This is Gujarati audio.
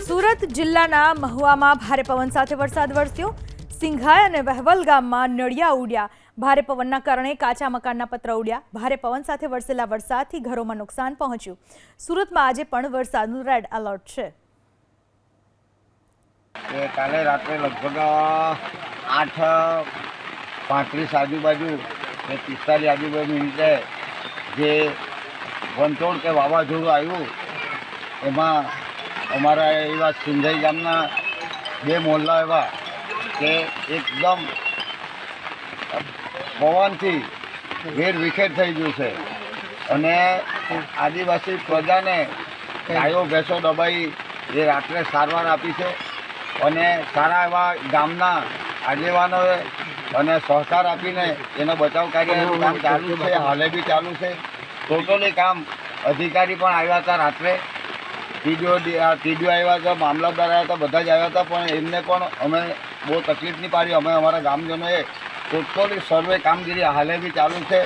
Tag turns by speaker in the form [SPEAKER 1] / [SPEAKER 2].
[SPEAKER 1] સુરત જિલ્લાના મહુવામાં ભારે પવન સાથે વરસાદ વરસ્યો. સિંઘાઈ અને વહેવલ ગામમાં નળિયા ઉડ્યા. ભારે પવનના કારણે કાચા મકાનના પત્ર ઉડ્યા. ભારે પવન સાથે વરસેલા વરસાદથી ઘરોમાં નુકસાન પહોંચ્યું. સુરતમાં આજે પણ વરસાદનું રેડ એલર્ટ છે.
[SPEAKER 2] કાલે રાત્રે લગભગ આઠ, પાંત્રીસ આજુબાજુ ને પિસ્તાલીસ આજુબાજુ મિનિટે જે વંટોળ કે વાવાઝોડું આવ્યું, એમાં અમારા એવા સિંધાઈ ગામના બે મોહલ્લા એવા કે એકદમ પવનથી વેર વિખેર થઈ ગયું છે. અને આદિવાસી પ્રજાને ગાયો, ભેંસો દબાઈ એ રાત્રે સારવાર આપી છે. અને સારા એવા ગામના આગેવાનોએ અને સહકાર આપીને એનો બચાવ કાર્યનું કામ ચાલુ છે, હાલે બી ચાલુ છે. ટોટલી કામ અધિકારી પણ આવ્યા હતા રાત્રે. ટીડીઓ ત્રીજો આવ્યા હતા મામલતદાર આવ્યા હતા બધા જ આવ્યા હતા, પણ એમને પણ અમે બહુ તકલીફ નહીં પાડી. અમે અમારા ગામજનોએ ટોટલી સર્વે કામગીરી હાલે બી ચાલુ છે.